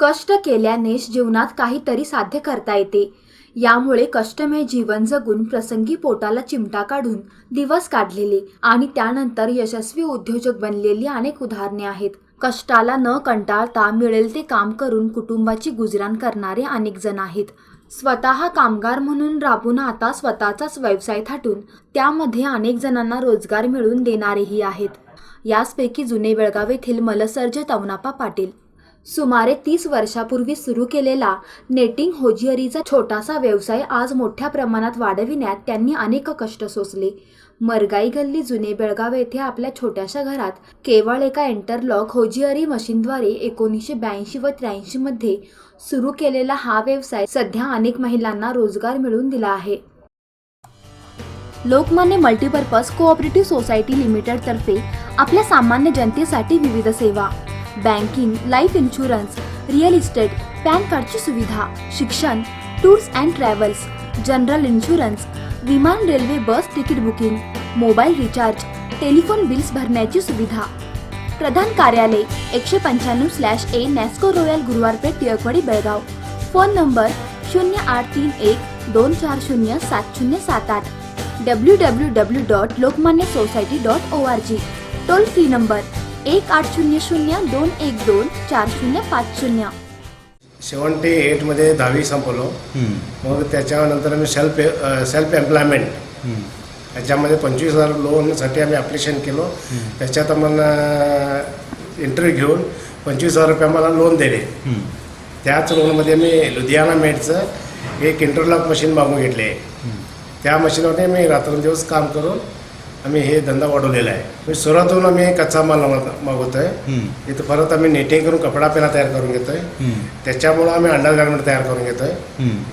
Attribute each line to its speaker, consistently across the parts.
Speaker 1: कष्ट केल्यानेच जीवनात काहीतरी साध्य करता येते. यामुळे कष्टमय जीवन जगून प्रसंगी पोटाला चिमटा काढून दिवस काढलेले आणि त्यानंतर यशस्वी उद्योजक बनलेली अनेक उदाहरणे आहेत. कष्टाला न कंटाळता मिळेल ते काम करून कुटुंबाची गुजराण करणारे अनेक जण आहेत. स्वतः कामगार म्हणून राबून आता स्वतःचाच व्यवसाय थाटून त्यामध्ये अनेक जणांना रोजगार मिळवून देणारेही आहेत. याचपैकी जुने बेळगाव येथील मलसर्ज तवनापा पाटील सुमारे तीस वर्षापूर्वी सुरू केलेला नेटिंग होजिअरीचा छोटासा व्यवसाय आज मोठ्या प्रमाणात वाढविण्यात त्यांनी अनेक कष्ट सोसले. मरगाई गल्ली जुने बेळगाव येथे आपल्या छोट्याशा घरात केवळ एका इंटरलॉक होजिअरी मशीनद्वारे एकोणीसशे ब्याऐंशी व त्र्याऐंशीमध्ये सुरू केलेला हा व्यवसाय सध्या अनेक महिलांना रोजगार मिळवून दिला आहे. लोकमान्य मल्टीपर्पज कोऑपरेटिव्ह सोसायटी लिमिटेडतर्फे आपल्या सामान्य जनतेसाठी विविध सेवा banking life insurance real estate PAN कार्डची सुविधा शिक्षण tours and travels general insurance विमान railway bus ticket booking mobile recharge telephone bills भरण्याची सुविधा. प्रधान कार्यालय एकशे पंच्याण्णव slash A Nasco Royal Guruwarpeth Tilakwadi Belgaum. Phone number शून्य आठ तीन एक दोन चार शून्य सात शून्य सात आठ. W W W dot Lokmanya society dot O R G. Toll free number एक आठ शून्य शून्य दोन एक दोन चार शून्य पाच शून्य.
Speaker 2: सेवन्टी एटमध्ये दहावी संपवलो.
Speaker 3: हम्म,
Speaker 2: मग त्याच्यानंतर आम्ही सेल्फ सेल्फ एम्प्लॉयमेंट
Speaker 3: हम्म,
Speaker 2: ह्याच्यामध्ये पंचवीस हजार लोनसाठी आम्ही ॲप्लिकेशन केलो. त्याच्यात आम्हाला इंटरव्ह्यू घेऊन पंचवीस हजार रुपये आम्हाला लोन दिले.
Speaker 3: हम्म,
Speaker 2: त्याच लोनमध्ये आम्ही लुधियाना मेडचं एक इंटरलॉक मशीन मागून घेतले.
Speaker 3: हम्म.
Speaker 2: त्या मशीनमध्ये मी रात्रंदिवस काम करून आम्ही हे धंदा वाढवलेला आहे. म्हणजे सुरुवातून आम्ही कच्चा माल माग- मागवतोय.
Speaker 3: हम्म,
Speaker 2: इथं परत आम्ही नेटिंग करून कपडा पेला तयार करून घेतोय. त्याच्यामुळं आम्ही अंडर गार्मेंट तयार करून घेतोय.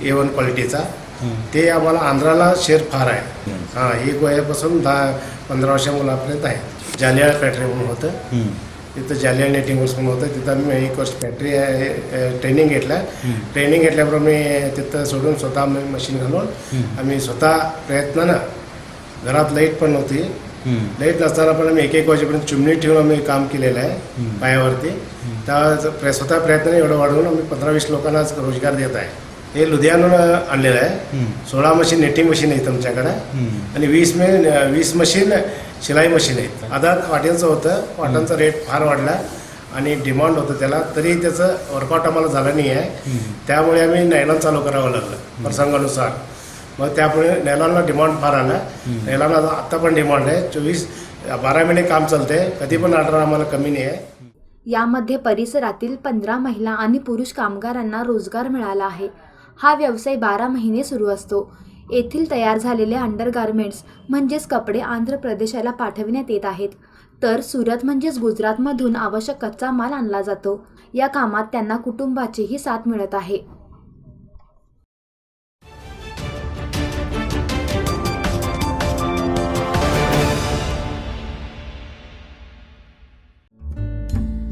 Speaker 2: ए वन क्वालिटीचा. ते आम्हाला आंध्राला शेअर फार आहे. हां ही गोयापासून दहा पंधरा वर्षा मुलापर्यंत आहे. जालिया फॅक्टरी म्हणून होतं. तिथं जालिया नेटिंग हाऊस म्हणून होतं. तिथं आम्ही एक वर्ष फॅक्टरी ट्रेनिंग घेतलं. ट्रेनिंग घेतल्याबरोबर मी तिथं सोडून स्वतः मशीन घालून. आम्ही स्वतः प्रयत्नानं घरात लाइट पण नव्हती. लाइट नसताना पण आम्ही एक एक वाजेपर्यंत चिमणी ठेवून आम्ही काम केलेलं आहे. पायावरती. त्या स्वतः प्रयत्नाने एवढं वाढवून आम्ही पंधरा वीस लोकांना रोजगार देत आहे. हे लुधियानून आणलेलं आहे. सोळा मशीन नेटिंग मशीन आहेत आमच्याकडे. आणि वीस मे वीस मशीन शिलाई मशीन आहेत. आधार कॉटनचं होतं. कॉटनचा रेट फार वाढला. आणि डिमांड होतं त्याला. तरी त्याचं वर्कआउट आम्हाला झालं नाही आहे. त्यामुळे आम्ही नैलॉन चालू करावं लागलं. प्रसंगानुसार. मग त्यामुळे नैलॉनला डिमांड फार आला. नैलॉनला आता पण डिमांड आहे. चोवीस बारा महिने काम चालते कधी पण ऑर्डर आम्हाला कमी नाही आहे.
Speaker 1: यामध्ये परिसरातील पंधरा महिला आणि पुरुष कामगारांना रोजगार मिळाला आहे. हा व्यवसाय बारा महिने सुरू असतो. येथील तयार झालेले अंडरगार्मेंट्स म्हणजेच कपडे आंध्र प्रदेशाला पाठविण्यात येत आहेत. तर सुरत म्हणजेच गुजरातमधून आवश्यक कच्चा माल आणला जातो. या कामात त्यांना कुटुंबाचीही साथ मिळत आहे.